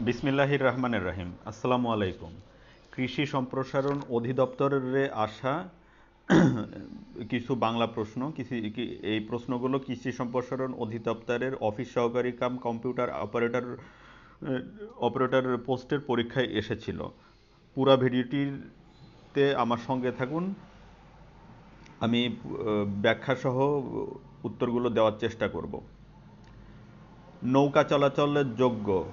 বিসমিল্লাহির রহমানের রহিম। আসসালামু আলাইকুম। কৃষি সম্প্রসারণ অধিদপ্তরে আসা কিছু বাংলা প্রশ্ন, কিছু কি- এই প্রশ্নগুলো কৃষি সম্প্রসারণ অধিদপ্তরের অফিস সহকারী কাম কম্পিউটার অপারেটর অপারেটর পোস্টের পরীক্ষায় এসেছিল। পুরা ভিডিওটিতে আমার সঙ্গে থাকুন। আমি ব্যাখ্যাসহ উত্তরগুলো দেওয়ার চেষ্টা করব। নৌকা চলাচলের যোগ্য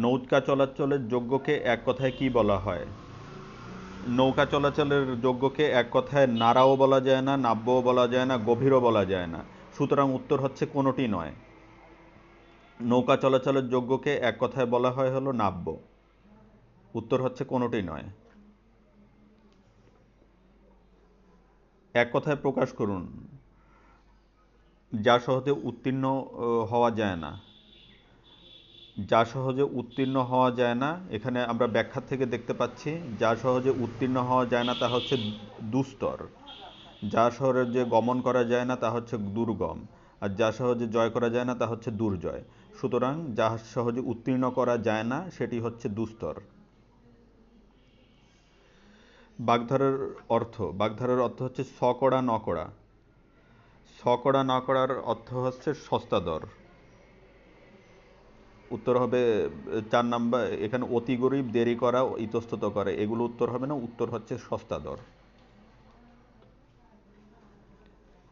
নৌকা চলাচলের যোগ্যকে এক কথায় কি বলা হয়? নৌকা চলাচলের যোগ্যকে এক কথায় নাড়াও বলা যায় না, নাব্যও বলা যায় না, গভীরও বলা যায় না। সুতরাং উত্তর হচ্ছে কোনোটি নয়। নৌকা চলাচলের যোগ্যকে এক কথায় বলা হয় হলো নাব্য। উত্তর হচ্ছে কোনোটি নয়। এক কথায় প্রকাশ করুন। যা সহজে উত্তীর্ণ হওয়া যায় না। যা সহজে উত্তীর্ণ হওয়া যায় না, এখানে আমরা ব্যাখ্যা থেকে দেখতে পাচ্ছি, যা সহজে উত্তীর্ণ হওয়া যায় না তা হচ্ছে দুস্তর। যা শহরে যে গমন করা যায় না তা হচ্ছে দুর্গম, আর যা সহজে জয় করা যায় না তা হচ্ছে দুর্জয়। সুতরাং যা সহজে উত্তীর্ণ করা যায় না, সেটি হচ্ছে দুস্তর। বাগধারার অর্থ বাগধারার অর্থ হচ্ছে সকড়া নকড়া। সকড়া নকড়ার অর্থ হচ্ছে সস্তা দর উত্তর হবে, চার নাম্বার, এখানে অতি গরিব, দেরি করা, ইতস্তত করে, এগুলো উত্তর হবে না, উত্তর হচ্ছে সস্তা দর।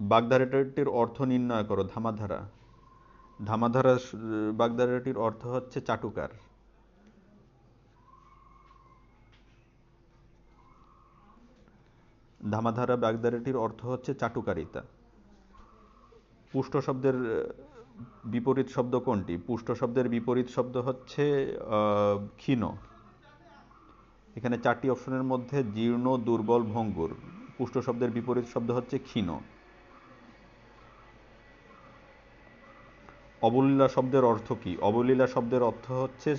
বাগধারাটির অর্থ নির্ণয় করো, ধামাধারা। ধামাধারা বাগধারাটির অর্থ হচ্ছে চাটুকার। ধামাধারা বাগধারাটির অর্থ হচ্ছে চাটুকারিতা। পুষ্ট শব্দের বিপরীত শব্দ কোনটি? পুষ্ট শব্দের বিপরীত শব্দ হচ্ছে ক্ষীণ। এখানে চারটি অপশনের মধ্যে জীর্ণ, দুর্বল, ভঙ্গুর। পুষ্ট শব্দের বিপরীত শব্দ হচ্ছে ক্ষীণ। অবলীলা শব্দের অর্থ কি? অবলীলা শব্দের অর্থ হচ্ছে,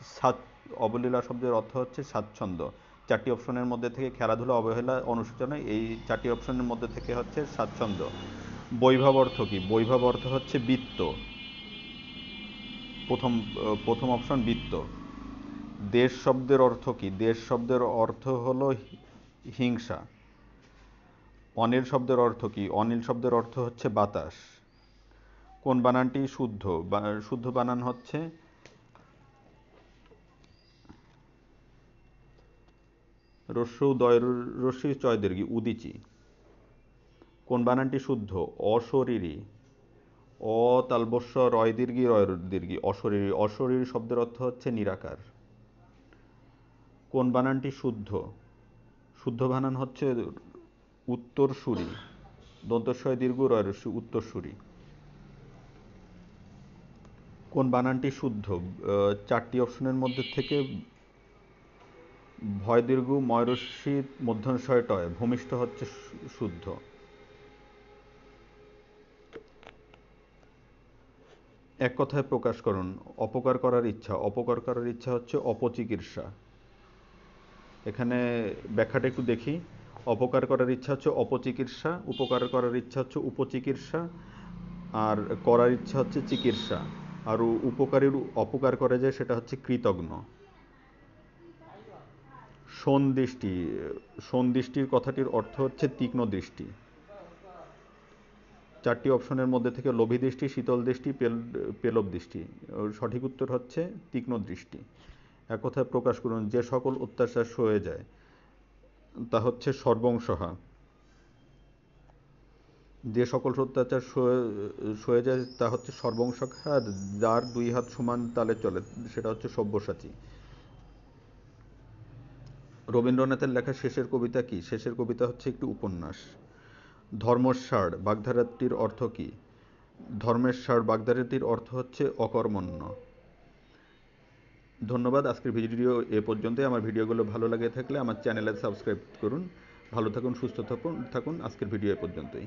সাত- অবলীলা শব্দের অর্থ হচ্ছে স্বাচ্ছন্দ্য। চারটি অপশনের মধ্যে থেকে খেলাধুলা, অবহেলা, অনুশোচনা, এই চারটি অপশনের মধ্যে থেকে হচ্ছে স্বাচ্ছন্দ্য। বৈভব অর্থ কি? বৈভব অর্থ হচ্ছে বৃত্ত। প্রথম প্রথম অপশন বৃত্ত। দেশ শব্দের অর্থ কি? দেশ শব্দের অর্থ হলো হিংসা। অনিল শব্দের অর্থ কি? অনিল শব্দের অর্থ হচ্ছে বাতাস। কোন বানানটি শুদ্ধ? শুদ্ধ বানান হচ্ছে রস্যৌ দয় চয় দীর্ঘি উদিচি। কোন বানানটি শুদ্ধ? অশরীরী। অ তালবস্য রয় দীর্ঘি রয় দীর্ঘি। অশরীরী। অশরীরী শব্দের অর্থ হচ্ছে নিরাকার। কোন বানানটি শুদ্ধ? শুদ্ধ বানান হচ্ছে উত্তর উত্তরসূরি। দন্তস্বয় দীর্ঘ রয় রস্যি উত্তরসূরি। কোন বানানটি শুদ্ধ? চারটি অপশনের মধ্যে থেকে ভয় দীর্ঘ ময়রস্যি মধ্যশয় টয়। ভূমিষ্ঠ হচ্ছে শুদ্ধ। এক কথায় প্রকাশ করুন, অপকার করার ইচ্ছা। অপকার করার ইচ্ছা হচ্ছে অপচিকিৎসা। এখানে ব্যাখ্যাটা একটু দেখি। অপকার করার ইচ্ছা হচ্ছে অপচিকিৎসা, উপকার করার ইচ্ছা হচ্ছে উপচিকিৎসা, আর করার ইচ্ছা হচ্ছে চিকিৎসা। আর উপকারের অপকার করে যায় সেটা হচ্ছে কৃতজ্ঞ। সন্দৃষ্টি, সন্দৃষ্টির কথাটির অর্থ হচ্ছে তীক্ষ্ণ দৃষ্টি। চারটি অপশনের মধ্যে থেকে লোভী দৃষ্টি, শীতল দৃষ্টি, পেল- পেলব দৃষ্টি। সঠিক উত্তর হচ্ছে তীক্ষ্ণ দৃষ্টি। এক কথায় প্রকাশ করুন, যে সকল অত্যাচার সয়ে যায়, তা হচ্ছে সর্বংসহা। যে সকল অত্যাচার সয়ে- যায়, তা হচ্ছে আর যার দুই হাত সমান তালে চলে, সেটা হচ্ছে সব্যসাচী। রবীন্দ্রনাথের লেখা শেষের কবিতা কি? শেষের কবিতা হচ্ছে একটি উপন্যাস। ধর্মস্বার বাগধারাটির অর্থ কি? ধর্মের সার বাগধারাটির অর্থ হচ্ছে অকর্মণ্য। ধন্যবাদ, আজকের ভিডিও এ পর্যন্তই। আমার ভিডিওগুলো ভালো লাগে থাকলে আমার চ্যানেলে সাবস্ক্রাইব করুন। ভালো থাকুন, সুস্থ থাকুন থাকুন, আজকের ভিডিও এ পর্যন্তই।